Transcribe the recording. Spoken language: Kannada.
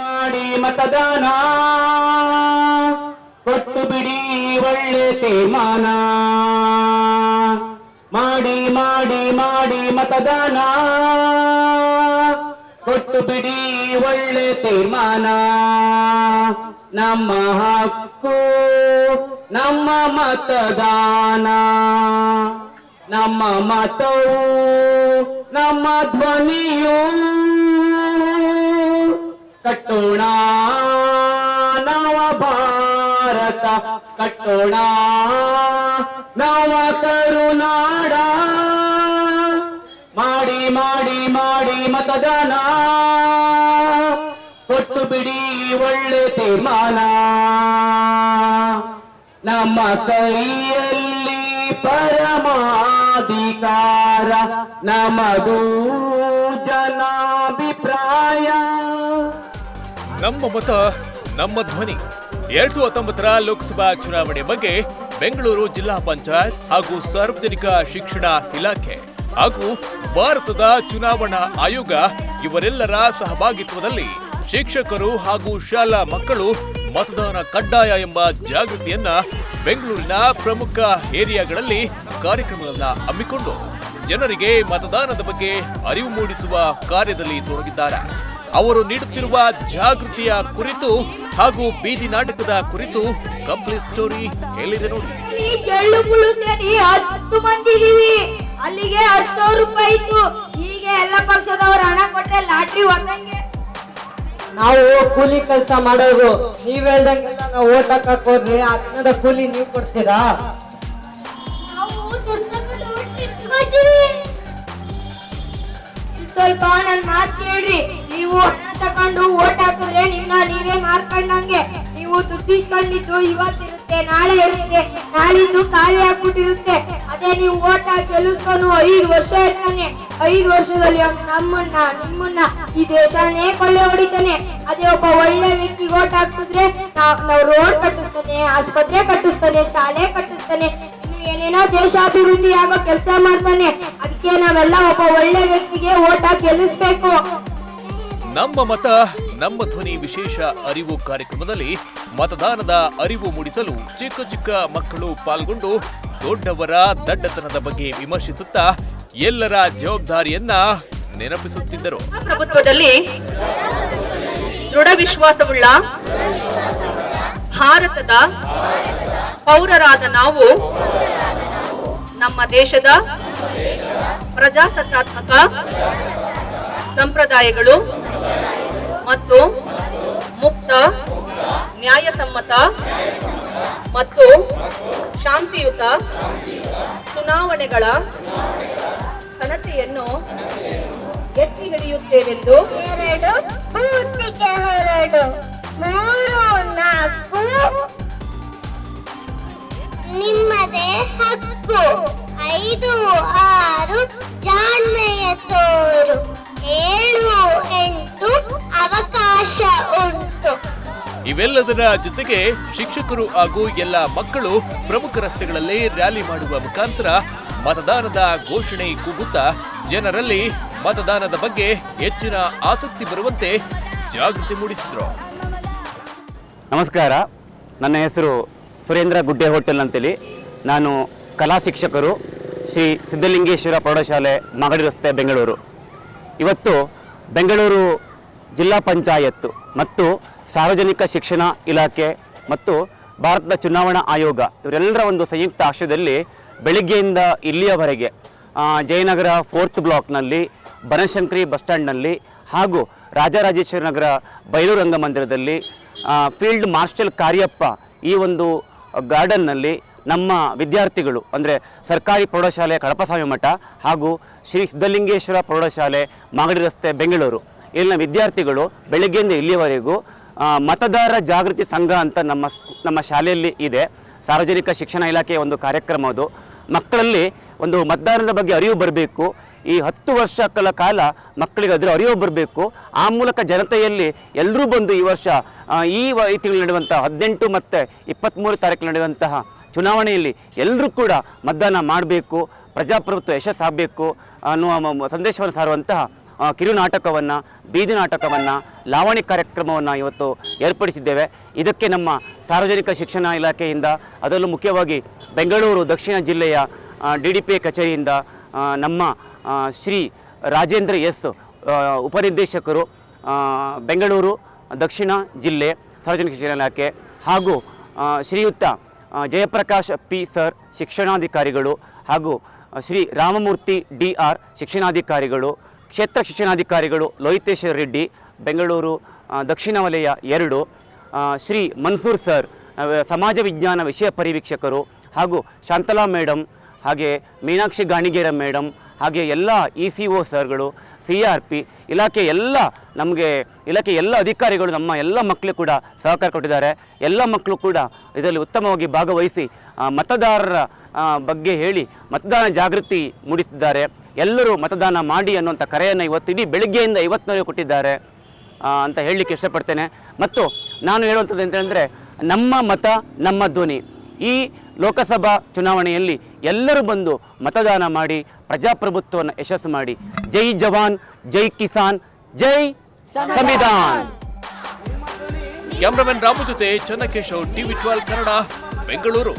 ಮಾಡಿ ಮತದಾನ. ಕೊಟ್ಟು ಬಿಡಿ ಒಳ್ಳೆ ತೀರ್ಮಾನ. ಮಾಡಿ ಮಾಡಿ ಮಾಡಿ ಮತದಾನ. ಕೊಟ್ಟು ಬಿಡಿ ಒಳ್ಳೆ ತೀರ್ಮಾನ. ನಮ್ಮ ಹಕ್ಕು, ನಮ್ಮ ಮತದಾನ. ನಮ್ಮ ಮತವು, ನಮ್ಮ ಧ್ವನಿಯು. ಕಟ್ಟೋಣ ನವ ಭಾರತ ಕಟ್ಟೋಣ ನವ ಕರುನಾಡ. ಮಾಡಿ ಮಾಡಿ ಮಾಡಿ ಮತದಾನ. ಕೊಟ್ಟು ಬಿಡಿ ಒಳ್ಳೆ ತೀರ್ಮಾನ. ನಮ್ಮ ಕೈಯಲ್ಲಿ ಪರಮಾಧಿಕಾರ ನಮದು ಜನಾಭಿಪ್ರಾಯ. ನಮ್ಮ ಮತ, ನಮ್ಮ ಧ್ವನಿ. ಎರಡ್ ಸಾವಿರದ ಹತ್ತೊಂಬತ್ತರ ಲೋಕಸಭಾ ಚುನಾವಣೆ ಬಗ್ಗೆ ಬೆಂಗಳೂರು ಜಿಲ್ಲಾ ಪಂಚಾಯತ್ ಹಾಗೂ ಸಾರ್ವಜನಿಕ ಶಿಕ್ಷಣ ಇಲಾಖೆ ಹಾಗೂ ಭಾರತದ ಚುನಾವಣಾ ಆಯೋಗ ಇವರೆಲ್ಲರ ಸಹಭಾಗಿತ್ವದಲ್ಲಿ ಶಿಕ್ಷಕರು ಹಾಗೂ ಶಾಲಾ ಮಕ್ಕಳು ಮತದಾನ ಕಡ್ಡಾಯ ಎಂಬ ಜಾಗೃತಿಯನ್ನ ಬೆಂಗಳೂರಿನ ಪ್ರಮುಖ ಏರಿಯಾಗಳಲ್ಲಿ ಕಾರ್ಯಕ್ರಮಗಳನ್ನ ಹಮ್ಮಿಕೊಂಡು ಜನರಿಗೆ ಮತದಾನದ ಬಗ್ಗೆ ಅರಿವು ಮೂಡಿಸುವ ಕಾರ್ಯದಲ್ಲಿ ತೊಡಗಿದ್ದಾರೆ. ಅವರು ನೀಡುತ್ತಿರುವ ಜಾಗೃತಿಯ ಕುರಿತು ಹಾಗೂ ಬೀದಿ ನಾಟಕದ ಕುರಿತು ಕಂಪ್ಲೀಟ್ ಸ್ಟೋರಿ ಹೇಳಿದೆ ನೋಡಿ. ಇಲ್ಲಿ ಜಳ್ಳು ಮುಳ್ಳು ಸೇರಿ ಹತ್ತು ಮಂದಿ ಇದೀವಿ ಅಲ್ಲಿಗೆ ಹತ್ತು ಸಾವಿರ ರೂಪಾಯಿ ಇತ್ತು. ಹೀಗೆ ಎಲ್ಲ ಪಕ್ಷದವರು ಹಣ ಕೊಟ್ಟೆ ಲಾಟ್ರಿ ಹೊಡೆದಂಗೆ. ನಾವು ಕೂಲಿ ಕೆಲಸ ಮಾಡೋದು. ನೀವ್ ಹೇಳ್ದಂಗೆಲ್ಲ ನಾವು ಓಟ್ ಹಾಕಕ್ ಹೋದ್ರೆ ಕೂಲಿ ನೀವು ಕೊಡ್ತೀರಾ? ನಾವು ದುಡ್ಡು ತಗೊಂಡು ಇಟ್ಕೊತೀವಿ. ಸ್ವಲ್ಪ ನನ್ ಮಾತು ಕೇಳ್ರಿ. ನೀವು ಹಣ ತಕೊಂಡು ಓಟ್ ಹಾಕಿದ್ರೆ ನಿಮ್ನ ನೀವೇ ಮಾರ್ಕೊಂಡಂಗೆ. ನೀವು ದುಡ್ಡಿಸ್ಕೊಂಡಿದ್ದು ಇವತ್ತಿರುತ್ತೆ, ನಾಳೆ ಇರುತ್ತೆ, ನಾಳಿದ್ದು ಖಾಲಿ ಆಗ್ಬಿಟ್ಟಿರುತ್ತೆ. ಅದೇ ನೀವು ಓಟ್ ಹಾಕಿ ಐದು ವರ್ಷ ಇರ್ತಾನೆ. ಐದು ವರ್ಷದಲ್ಲಿ ನಮ್ಮನ್ನ, ನಿಮ್ಮನ್ನ ಈ ದೇಶನೇ ಕೊಳ್ಳೆ ಹೊಡಿತಾನೆ. ಅದೇ ಒಬ್ಬ ಒಳ್ಳೆ ವ್ಯಕ್ತಿ ಓಟ್ ಹಾಕ್ಸಿದ್ರೆ ನಾವ್ ರೋಡ್ ಕಟ್ಟಿಸ್ತಾನೆ, ಆಸ್ಪತ್ರೆ ಕಟ್ಟಿಸ್ತಾನೆ, ಶಾಲೆ ಕಟ್ಟಿಸ್ತಾನೆ, ಇನ್ನು ಏನೇನೋ ದೇಶಾಭಿವೃದ್ಧಿ ಆಗೋ ಕೆಲಸ ಮಾಡ್ತಾನೆ. ಅದಕ್ಕೆ ನಾವೆಲ್ಲ ಒಬ್ಬ ಒಳ್ಳೆ ವ್ಯಕ್ತಿಗೆ ಓಟ ಗೆಲ್ಲಿಸಬೇಕು ಗೆಲ್ಲಿಸ್ಬೇಕು. ನಮ್ಮ ಮತ ನಮ್ಮ ಧ್ವನಿ ವಿಶೇಷ ಅರಿವು ಕಾರ್ಯಕ್ರಮದಲ್ಲಿ ಮತದಾನದ ಅರಿವು ಮೂಡಿಸಲು ಚಿಕ್ಕ ಚಿಕ್ಕ ಮಕ್ಕಳು ಪಾಲ್ಗೊಂಡು ದೊಡ್ಡವರ ದಡ್ಡತನದ ಬಗ್ಗೆ ವಿಮರ್ಶಿಸುತ್ತಾ ಎಲ್ಲರ ಜವಾಬ್ದಾರಿಯನ್ನ ನೆನಪಿಸುತ್ತಿದ್ದರು. ಪ್ರಭುತ್ವದಲ್ಲಿ ದೃಢ ವಿಶ್ವಾಸವುಳ್ಳ ಭಾರತದ ಪೌರರಾದ ನಾವು ನಮ್ಮ ದೇಶದ ಪ್ರಜಾಸತ್ತಾತ್ಮಕ ಸಂಪ್ರದಾಯಗಳು ಮತ್ತು ಮುಕ್ತ, ನ್ಯಾಯಸಮ್ಮತ ಮತ್ತು ಶಾಂತಿಯುತ ಚುನಾವಣೆಗಳ ಘನತೆಯನ್ನು ಎತ್ತಿ ಹಿಡಿಯುತ್ತೇವೆಂದು ಮೂರು, ನಾಲ್ಕು. ನಿಮ್ಮದೇ ಹಕ್ಕು. ಐದು, ಆರು. ಇವೆಲ್ಲದರ ಜೊತೆಗೆ ಶಿಕ್ಷಕರು ಹಾಗೂ ಎಲ್ಲ ಮಕ್ಕಳು ಪ್ರಮುಖ ರಸ್ತೆಗಳಲ್ಲಿ ರ್ಯಾಲಿ ಮಾಡುವ ಮುಖಾಂತರ ಮತದಾನದ ಘೋಷಣೆ ಕೂಗುತ್ತಾ ಜನರಲ್ಲಿ ಮತದಾನದ ಬಗ್ಗೆ ಹೆಚ್ಚಿನ ಆಸಕ್ತಿ ಬರುವಂತೆ ಜಾಗೃತಿ ಮೂಡಿಸಿದ್ರು. ನಮಸ್ಕಾರ. ನನ್ನ ಹೆಸರು ಸುರೇಂದ್ರ ಗುಡ್ಡೆ ಹೋಟೆಲ್ ಅಂತೇಳಿ. ನಾನು ಕಲಾ ಶಿಕ್ಷಕರು ಶ್ರೀ ಸಿದ್ಧಲಿಂಗೇಶ್ವರ ಪ್ರೌಢಶಾಲೆ ಮಾಗಡಿ ರಸ್ತೆ, ಬೆಂಗಳೂರು. ಇವತ್ತು ಬೆಂಗಳೂರು ಜಿಲ್ಲಾ ಪಂಚಾಯತ್ ಮತ್ತು ಸಾರ್ವಜನಿಕ ಶಿಕ್ಷಣ ಇಲಾಖೆ ಮತ್ತು ಭಾರತದ ಚುನಾವಣಾ ಆಯೋಗ ಇವರೆಲ್ಲರ ಒಂದು ಸಂಯುಕ್ತ ಆಶ್ರಯದಲ್ಲಿ ಬೆಳಿಗ್ಗೆಯಿಂದ ಇಲ್ಲಿಯವರೆಗೆ ಜಯನಗರ ಫೋರ್ತ್ ಬ್ಲಾಕ್ನಲ್ಲಿ, ಬನಶಂಕರಿ ಬಸ್ ಸ್ಟ್ಯಾಂಡ್ನಲ್ಲಿ ಹಾಗೂ ರಾಜರಾಜೇಶ್ವರಿ ನಗರ ಬಯಲು ರಂಗಮಂದಿರದಲ್ಲಿ ಫೀಲ್ಡ್ ಮಾರ್ಷಲ್ ಕಾರ್ಯಪ್ಪ ಈ ಒಂದು ಗಾರ್ಡನ್ನಲ್ಲಿ ನಮ್ಮ ವಿದ್ಯಾರ್ಥಿಗಳು ಅಂದರೆ ಸರ್ಕಾರಿ ಪ್ರೌಢಶಾಲೆ ಕಳಪಸ್ವಾಮಿ ಮಠ ಹಾಗೂ ಶ್ರೀ ಸಿದ್ಧಲಿಂಗೇಶ್ವರ ಪ್ರೌಢಶಾಲೆ ಮಾಗಡಿ ರಸ್ತೆ ಬೆಂಗಳೂರು ಇಲ್ಲಿನ ವಿದ್ಯಾರ್ಥಿಗಳು ಬೆಳಗ್ಗೆಯಿಂದ ಇಲ್ಲಿಯವರೆಗೂ ಮತದಾರ ಜಾಗೃತಿ ಸಂಘ ಅಂತ ನಮ್ಮ ನಮ್ಮ ಶಾಲೆಯಲ್ಲಿ ಇದೆ. ಸಾರ್ವಜನಿಕ ಶಿಕ್ಷಣ ಇಲಾಖೆಯ ಒಂದು ಕಾರ್ಯಕ್ರಮ ಅದು. ಮಕ್ಕಳಲ್ಲಿ ಒಂದು ಮತದಾನದ ಬಗ್ಗೆ ಅರಿವು ಬರಬೇಕು. ಈ ಹತ್ತು ವರ್ಷಗಳ ಕಾಲ ಮಕ್ಕಳಿಗೆ ಅದರ ಅರಿವು ಬರಬೇಕು. ಆ ಮೂಲಕ ಜನತೆಯಲ್ಲಿ ಎಲ್ಲರೂ ಬಂದು ಈ ವರ್ಷ ಈ ತಿಂಗಳು ನಡೆಯುವಂಥ ಹದಿನೆಂಟು ಮತ್ತು ಇಪ್ಪತ್ತ್ಮೂರು ತಾರೀಕು ನಡೆಯುವಂತಹ ಚುನಾವಣೆಯಲ್ಲಿ ಎಲ್ಲರೂ ಕೂಡ ಮತದಾನ ಮಾಡಬೇಕು. ಪ್ರಜಾಪ್ರಭುತ್ವ ಯಶಸ್ಸಾಗಬೇಕು ಅನ್ನುವ ಸಂದೇಶವನ್ನು ಸಾರುವಂತಹ ಕಿರು ನಾಟಕವನ್ನು ಬೀದಿ ನಾಟಕವನ್ನು, ಲಾವಣಿ ಕಾರ್ಯಕ್ರಮವನ್ನು ಇವತ್ತು ಏರ್ಪಡಿಸಿದ್ದೇವೆ. ಇದಕ್ಕೆ ನಮ್ಮ ಸಾರ್ವಜನಿಕ ಶಿಕ್ಷಣ ಇಲಾಖೆಯಿಂದ, ಅದರಲ್ಲೂ ಮುಖ್ಯವಾಗಿ ಬೆಂಗಳೂರು, ದಕ್ಷಿಣ ಜಿಲ್ಲೆಯ ಡಿ ಡಿ ಪಿ ಕಚೇರಿಯಿಂದ ನಮ್ಮ ಶ್ರೀ ರಾಜೇಂದ್ರ ಎಸ್ ಉಪನಿರ್ದೇಶಕರು ಬೆಂಗಳೂರು, ದಕ್ಷಿಣ ಜಿಲ್ಲೆ ಸಾರ್ವಜನಿಕ ಶಿಕ್ಷಣ ಇಲಾಖೆ ಹಾಗೂ ಶ್ರೀಯುಕ್ತ ಜಯಪ್ರಕಾಶ್ ಪಿ ಸರ್ ಶಿಕ್ಷಣಾಧಿಕಾರಿಗಳು ಹಾಗೂ ಶ್ರೀ ರಾಮಮೂರ್ತಿ ಡಿ ಆರ್ ಶಿಕ್ಷಣಾಧಿಕಾರಿಗಳು ಕ್ಷೇತ್ರ ಶಿಕ್ಷಣಾಧಿಕಾರಿಗಳು ಲೋಹಿತೇಶ್ವರ ರೆಡ್ಡಿ, ಬೆಂಗಳೂರು ದಕ್ಷಿಣ ವಲಯ ಎರಡು ಶ್ರೀ ಮನ್ಸೂರ್ ಸರ್ ಸಮಾಜ ವಿಜ್ಞಾನ ವಿಷಯ ಪರಿವೀಕ್ಷಕರು ಹಾಗೂ ಶಾಂತಲಾ ಮೇಡಮ್ ಹಾಗೆ ಮೀನಾಕ್ಷಿ ಗಾಣಿಗೇರ ಮೇಡಮ್ ಹಾಗೆ ಎಲ್ಲ ಇ ಸಿ ಒ ಸರ್ಗಳು, ಸಿ ಆರ್ ಪಿ, ಇಲಾಖೆ ಎಲ್ಲ ನಮಗೆ, ಇಲಾಖೆ ಎಲ್ಲ ಅಧಿಕಾರಿಗಳು ನಮ್ಮ ಎಲ್ಲ ಮಕ್ಕಳು ಕೂಡ ಸಹಕಾರ ಕೊಟ್ಟಿದ್ದಾರೆ. ಎಲ್ಲ ಮಕ್ಕಳು ಕೂಡ ಇದರಲ್ಲಿ ಉತ್ತಮವಾಗಿ ಭಾಗವಹಿಸಿ ಮತದಾರರ ಬಗ್ಗೆ ಹೇಳಿ ಮತದಾನ ಜಾಗೃತಿ ಮೂಡಿಸಿದ್ದಾರೆ. ಎಲ್ಲರೂ ಮತದಾನ ಮಾಡಿ ಅನ್ನುವಂಥ ಕರೆಯನ್ನು ಇವತ್ತು ಇಡೀ ಬೆಳಗ್ಗೆಯಿಂದ ಇವತ್ತಿನವರೆಗೆ ಕೊಟ್ಟಿದ್ದಾರೆ ಅಂತ ಹೇಳಲಿಕ್ಕೆ ಇಷ್ಟಪಡ್ತೇನೆ. ಮತ್ತು ನಾನು ಹೇಳುವಂಥದ್ದು ಅಂತೇಳಿದ್ರೆ ನಮ್ಮ ಮತ, ನಮ್ಮ ಧ್ವನಿ. ಈ ಲೋಕಸಭಾ ಚುನಾವಣೆಯಲ್ಲಿ ಎಲ್ಲರೂ ಬಂದು ಮತದಾನ ಮಾಡಿ, ಪ್ರಜಾಪ್ರಭುತ್ವವನ್ನು ಯಶಸ್ಸು ಮಾಡಿ. ಜೈ ಜವಾನ್, ಜೈ ಕಿಸಾನ್, ಜೈ ಸಂವಿಧಾನ್. ಕ್ಯಾಮ್ರಾಮನ್ ರಾಮು ಜೊತೆ ಚನ್ನಕೇಶವ್, ಟಿವಿ ಟ್ವೆಲ್ ಕನ್ನಡ, ಬೆಂಗಳೂರು.